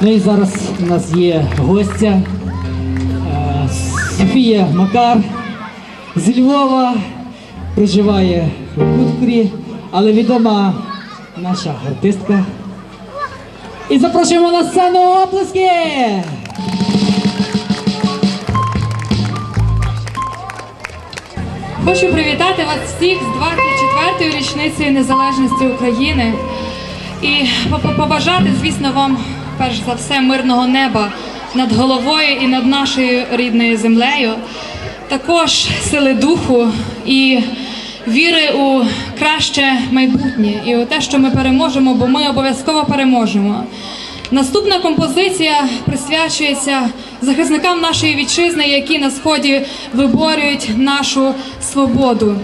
Ну і зараз у нас є гостя е, Софія Макар з Львова, проживає у Куткурі, але відома наша артистка. І запрошуємо на сцену оплески! Хочу привітати вас всіх з 24-ї річницею незалежності України і побажати, звісно, вам перш за все мирного неба над головою і над нашою рідною землею. Також сили духу і віри у краще майбутнє і у те, що ми переможемо, бо ми обов'язково переможемо. Наступна композиція присвячується захисникам нашої вітчизни, які на сході виборюють нашу свободу.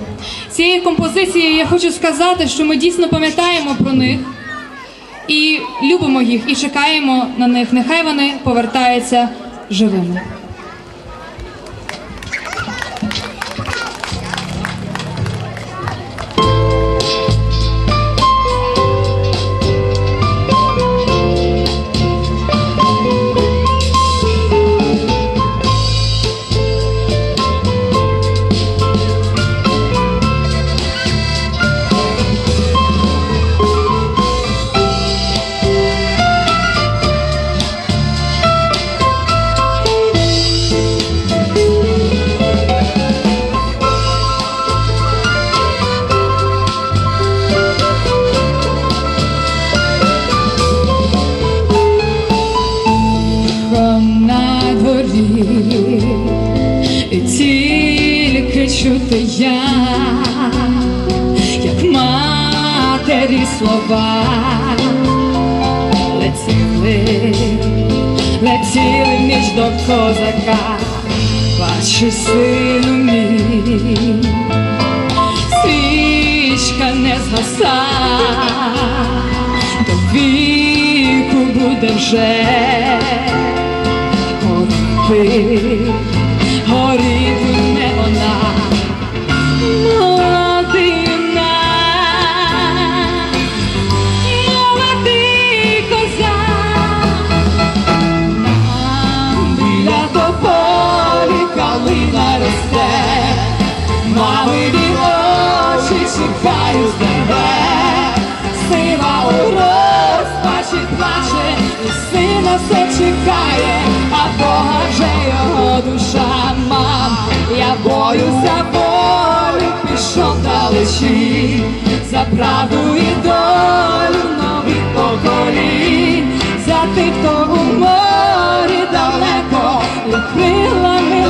Цією композицією я хочу сказати, що ми дійсно пам'ятаємо про них і любимо їх, і чекаємо на них. Нехай вони повертаються живими. До козака, бачу сину мій, свічка не згаса, до віку буде вже горіти, горіти очі чекають тебе, сива у розпачі плаче, і сина все чекає, а Бога вже його душа мам. Я боюся болю, пішов далечі, за правду і долю нових поколінь, за тих, хто у морі далеко, і крилами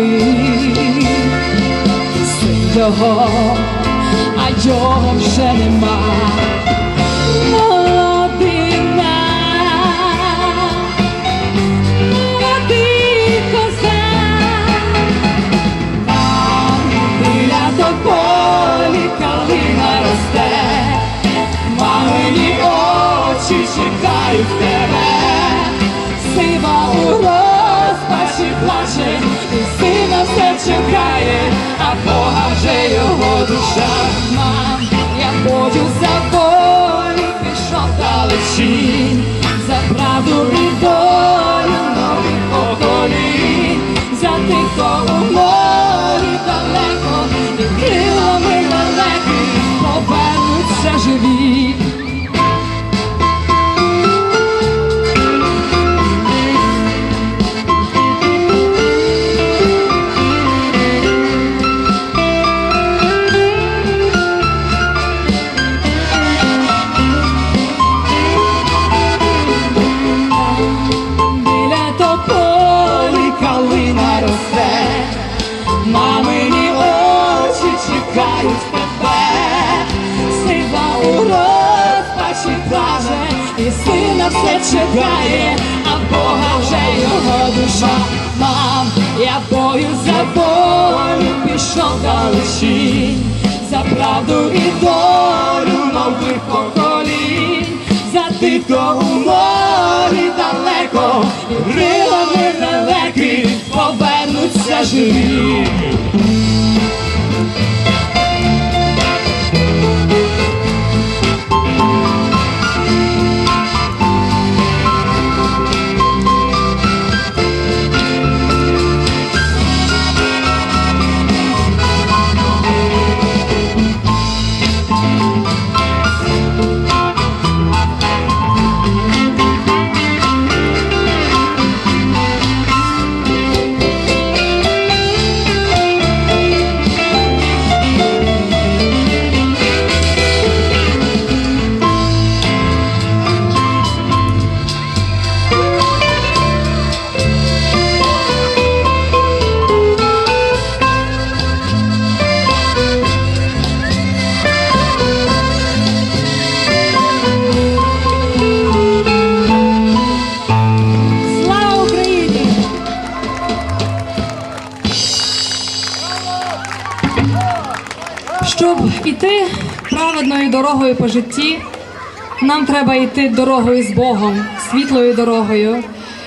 іти син його, а його вже нема. Молодина, молодий козак, там біля тополі мамині очі чекають тебе, а Бога вже душа. нам, я бою за волю пішов далечінь, за правду і долю нових поколінь, за тих, хто у морі далеко, і крилами далекі повернуться живі. Дорогою по житті, нам треба йти дорогою з Богом, світлою дорогою.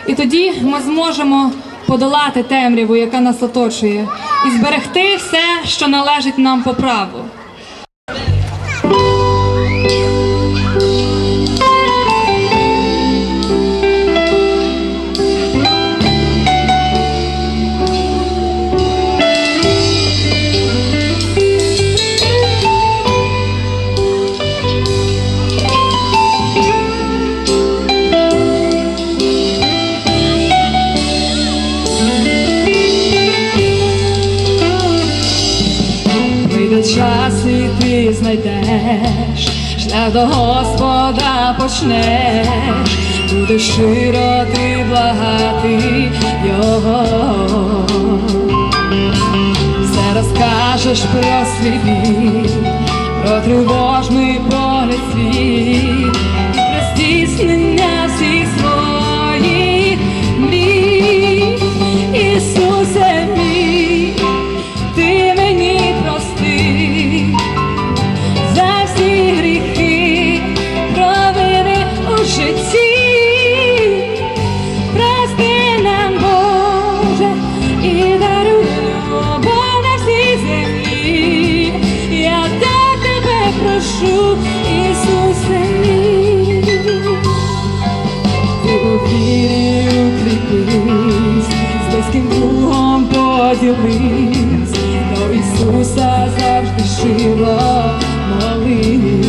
І тоді ми зможемо подолати темряву, яка нас оточує, і зберегти все, що належить нам по праву. До Господа почнеш, буде щиро ти благати Його. Все розкажеш про свій вік, про тривожний погляд свій, про здійснення Щиро молись.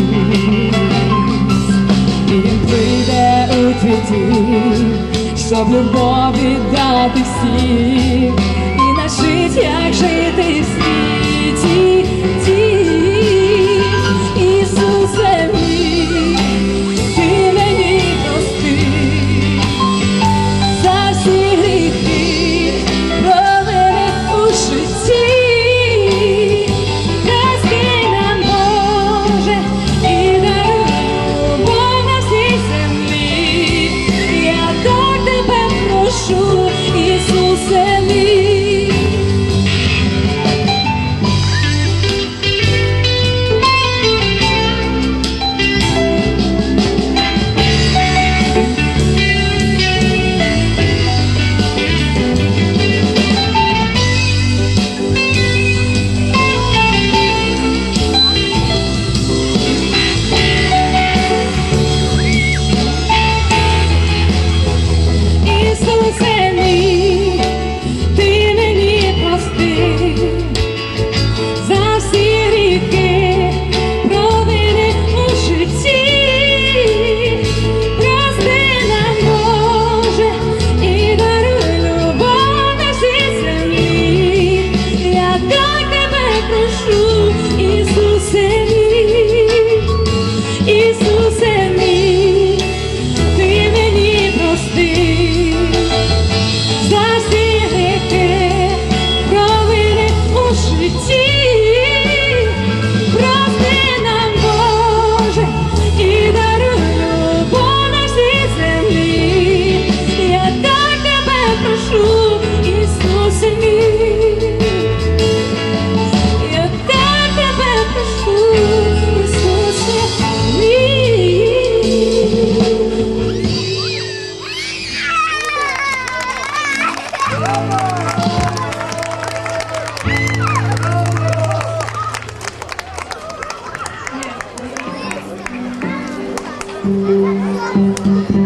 Він прийде у твій дім, щоб любов віддати всім, і нашить, як жити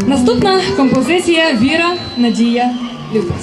Наступна композиція Віра, Надія, Любов.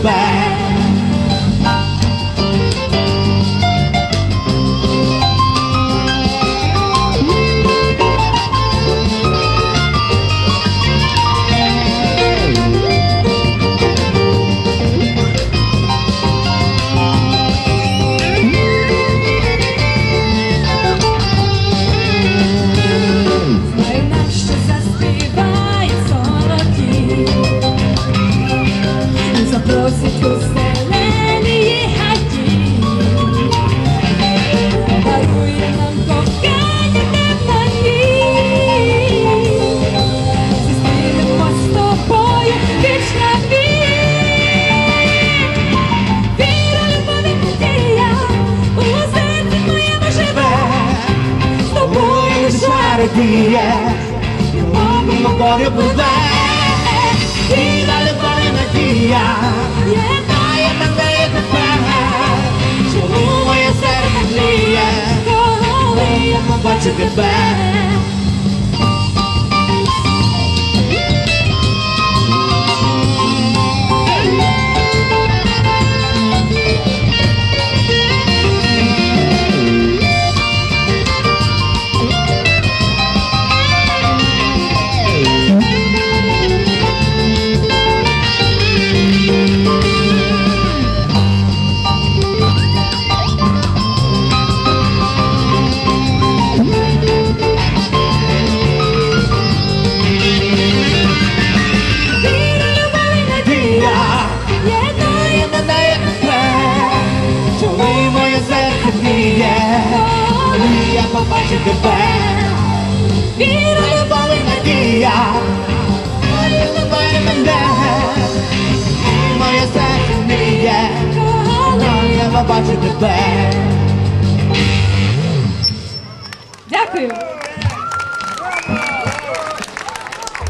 back Надія, любимо горю буде, і далі горі надія, літає мене і тепер, чому моє серце гріє, коли я побачу тебе.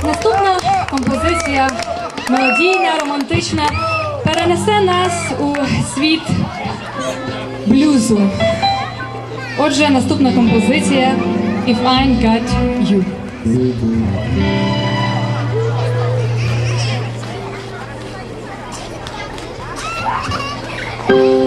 Наступна композиція мелодійна, романтична, перенесе нас у світ блюзу. Отже, наступна композиція «If I Got You». you.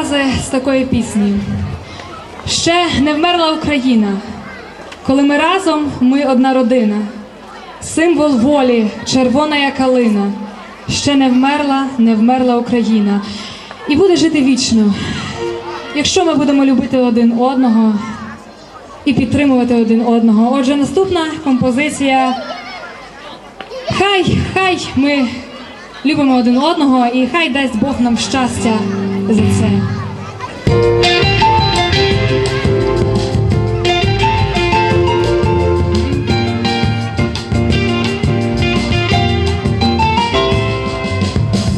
фрази з такої пісні: ще не вмерла Україна. Коли ми разом, ми одна родина, символ волі, червона як калина. Ще не вмерла, не вмерла Україна. І буде жити вічно. Якщо ми будемо любити один одного і підтримувати один одного. Отже, наступна композиція. Хай, хай ми любимо один одного, і хай дасть Бог нам щастя за це.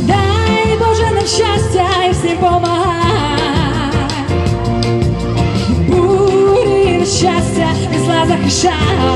Дай Боже нам і всім помагай, бурі щастя і зла захищай.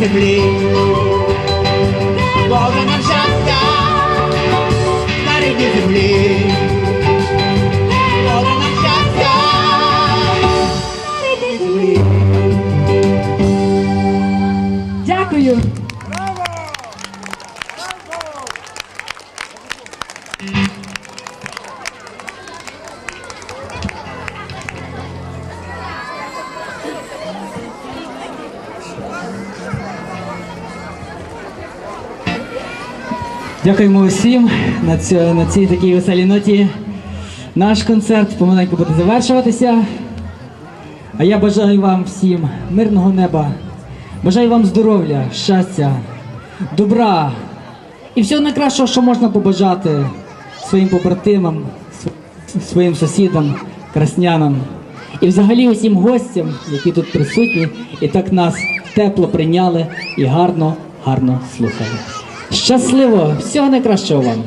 землі, повна щастя на рідній землі. Дякуємо усім на, цю, на цій такій веселій ноті. Наш концерт помаленьку буде завершуватися. А я бажаю вам всім мирного неба, бажаю вам здоров'я, щастя, добра і всього найкращого, що можна побажати своїм побратимам, своїм сусідам, краснянам і взагалі усім гостям, які тут присутні, і так нас тепло прийняли і гарно, гарно слухали. Щасливо! Всього найкращого вам!